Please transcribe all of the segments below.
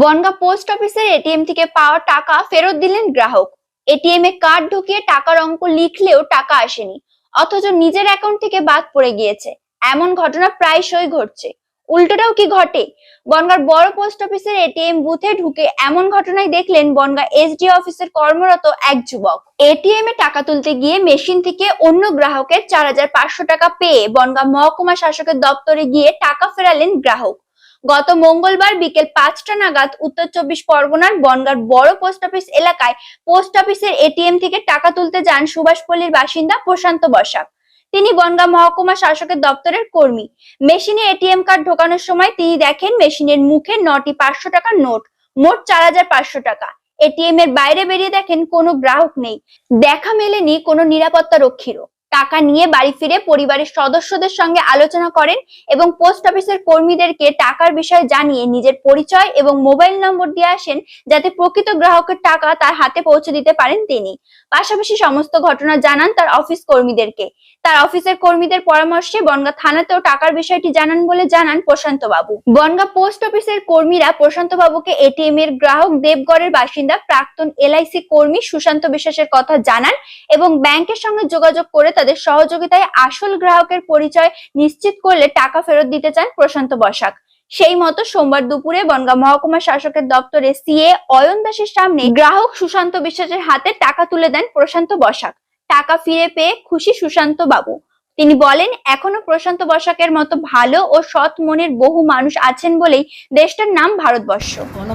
Bongaon post অফিসের ATM থেকে পাওয়া টাকা ফেরত দিলেন গ্রাহক। এটিএম এ কার্ড ঢুকিয়ে টাকার অঙ্ক লিখলেও টাকা আসেনি, অথচ নিজের অ্যাকাউন্ট থেকে বাদ পড়ে গিয়েছে। এমন ঘটনা প্রায়শই ঘটছে। উল্টোটাও কি ঘটে? বনগার বড় পোস্ট অফিসের এটিএম বুথে ঢুকে এমন ঘটনায় দেখলেন বনগা এসডি অফিসের কর্মরত এক যুবক। এটিএম এ টাকা তুলতে গিয়ে মেশিন থেকে অন্য গ্রাহকের চার হাজার পাঁচশো টাকা পেয়ে বনগা মহকুমা শাসকের দপ্তরে গিয়ে টাকা ফেরালেন গ্রাহক। গত মঙ্গলবার বিকেল পাঁচটা নাগাদ উত্তর চব্বিশ পরগনার বনগার বড় পোস্ট অফিস এলাকায় পোস্ট অফিসের এটিএম থেকে টাকা তুলতে যান সুভাষপল্লীর বাসিন্দা প্রশান্ত বসাক তিনি বনগাঁ মহকুমা শাসকের দপ্তরের কর্মী। মেশিনে এটিএম কার্ড ঢোকানোর সময় তিনি দেখেন মেশিনের মুখে নটি পাঁচশো টাকার নোট, মোট চার হাজার পাঁচশো টাকা। এটিএম এর বাইরে বেরিয়ে দেখেন কোনো গ্রাহক নেই। দেখা মেলেনি কোনো নিরাপত্তা রক্ষীরও টাকা নিয়ে বাড়ি ফিরে পরিবারের সদস্যদের সঙ্গে আলোচনা করেন এবং পোস্ট অফিসের কর্মীদেরকে টাকার বিষয়ে জানিয়ে নিজের পরিচয় এবং মোবাইল নম্বর দিয়ে আসেন যাতে প্রকৃত গ্রাহকের টাকা তার হাতে পৌঁছে দিতে পারেন তিনি। পাশাপাশি সমস্ত ঘটনা জানান তার অফিস কর্মীদেরকে। তার অফিসের কর্মীদের পরামর্শে বনগা থানাতেও টাকার বিষয়টি জানান বলে জানান প্রশান্ত বাবু বনগা পোস্ট অফিসের কর্মীরা প্রশান্ত বাবুকে এটিএম এর গ্রাহক দেবগড়ের বাসিন্দা প্রাক্তন এলআইসি কর্মী সুশান্ত বিশ্বাসের কথা জানান এবং ব্যাংকের সঙ্গে যোগাযোগ করে তাদের সহযোগিতায় আসল গ্রাহকের পরিচয় নিশ্চিত করলে টাকা ফেরত দিতে চান প্রশান্ত বসাক। সেই মতো সোমবার দুপুরে বনগাঁ মহকুমা শাসকের দপ্তরে সিএ অয়ন দাসের সামনে গ্রাহক সুশান্ত বিশ্বাসের হাতে টাকা তুলে দেন প্রশান্ত বসাক। টাকা ফিরে পেয়ে খুশি সুশান্ত বাবু। তিনি বলেন, এখনও প্রশান্ত বসাকের মতো ভালো ও সৎ মনের বহু মানুষ আছেন বলেই দেশটার নাম ভারতবর্ষ।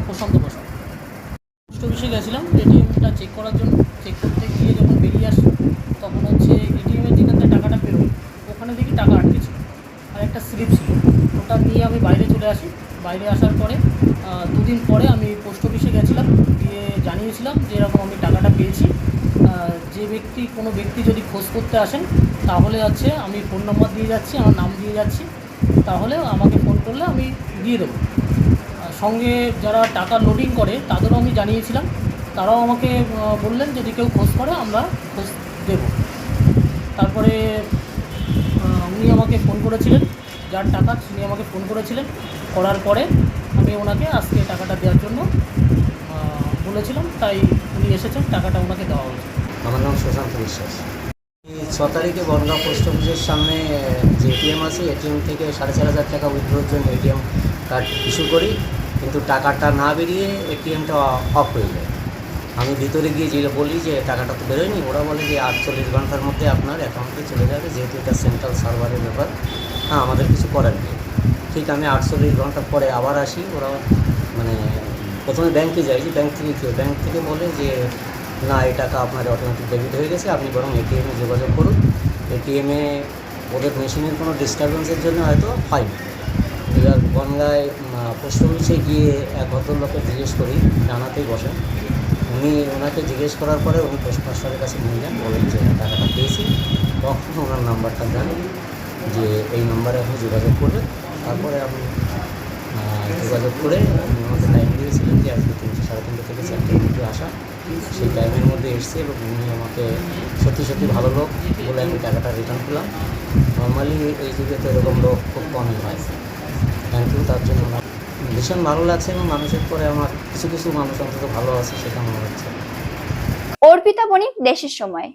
প্রশান্ত বসাক। পোস্ট অফিসে গেছিলাম এটিএমটা চেক করার জন্য। চেক করতে গিয়ে যখন বেরিয়ে আসি তখন হচ্ছে এটিএমের যেখান থেকে টাকাটা পেরোয় ওখানে দেখি টাকা আটকে ছিল আর একটা স্লিপ ছিল। ওটা নিয়ে আমি বাইরে চলে আসি। বাইরে আসার পরে দুদিন পরে আমি পোস্ট অফিসে গেছিলাম। গিয়ে জানিয়েছিলাম যে এরকম আমি টাকাটা পেয়েছি। যে ব্যক্তি, কোনো ব্যক্তি যদি খোঁজ করতে আসেন, তাহলে হচ্ছে আমি ফোন নম্বর দিয়ে যাচ্ছি, আমার নাম দিয়ে যাচ্ছি। তাহলে আমাকে ফোন করলে আমি দিয়ে দেবো। সঙ্গে যারা টাকা লোডিং করে, তাদেরও আমি জানিয়েছিলাম। তারাও আমাকে বললেন যদি কেউ খোঁজ করে, আমরা খোঁজ দেব। তারপরে উনি আমাকে ফোন করেছিলেন। যার টাকা তিনি আমাকে ফোন করেছিলেন, করার পরে আমি ওনাকে আজকে টাকাটা দেওয়ার জন্য বলেছিলাম, তাই উনি এসেছেন, টাকাটা ওনাকে দেওয়া হয়েছে। আমার নাম সুশান্ত বিশ্বাস। ছ তারিখে বনগাঁ পোস্ট অফিসের সামনে যে এটিএম আছে এটিএম থেকে সাড়ে চার হাজার টাকা উইথড্রোর জন্য এটিএম কার্ড ইস্যু করি, কিন্তু টাকাটা না বেরিয়ে এটিএমটা অফ হয়ে যায়। আমি ভিতরে গিয়ে যে বলি যে টাকাটা তো বেরোয়নি, ওরা বলে যে আটচল্লিশ ঘণ্টার মধ্যে আপনার অ্যাকাউন্টে চলে যাবে, যেহেতু এটা সেন্ট্রাল সার্ভারের ব্যাপার। হ্যাঁ আমাদের কিছু করার নেই। ঠিক আমি আটচল্লিশ ঘণ্টা পরে আবার আসি, ওরা মানে প্রথমে ব্যাংকে যাই যে ব্যাংক থেকে কী ব্যাংক থেকে বলে যে, না, এই টাকা আপনার অটোমেটিক ডেবিট হয়ে গেছে, আপনি বরং এটিএমে যোগাযোগ করুন। এটিএমে ওদের মেশিনের কোনো ডিস্টারবেন্সের জন্য হয়তো হয়নি এবার বনগায় পোস্ট অফিসে গিয়ে এক ভদ্রলোকে জিজ্ঞেস করি জানাতেই বসেন। উনি ওনাকে জিজ্ঞেস করার পরে উনি পোস্ট মাস্টারের কাছে নিয়ে যান, বলেন যে টাকাটা পেয়েছি। তখন ওনার নাম্বারটা দেন, যে এই নাম্বারে আপনি যোগাযোগ করবেন। তারপরে আমি যোগাযোগ করে উনি আমাকে টাইম দিয়েছিলেন যে আজকে তিনটে, সাড়ে তিনটে থেকে চারটের মধ্যে আসা। সেই টাইমের মধ্যে এসছে এবং উনি আমাকে সত্যি সত্যি ভালো লোক বলে আমি টাকাটা রিটার্ন করলাম নর্মালি এই যুগে তো এরকম লোক খুব কমই হয়। থ্যাংক ইউ তার জন্য ভীষণ ভালো লাগছে এবং মানুষের পরে আমার কিছু কিছু মানুষ অন্তত ভালো আছে সেটা মনে হচ্ছে। অর্পিতা বণিক, দেশের সময়।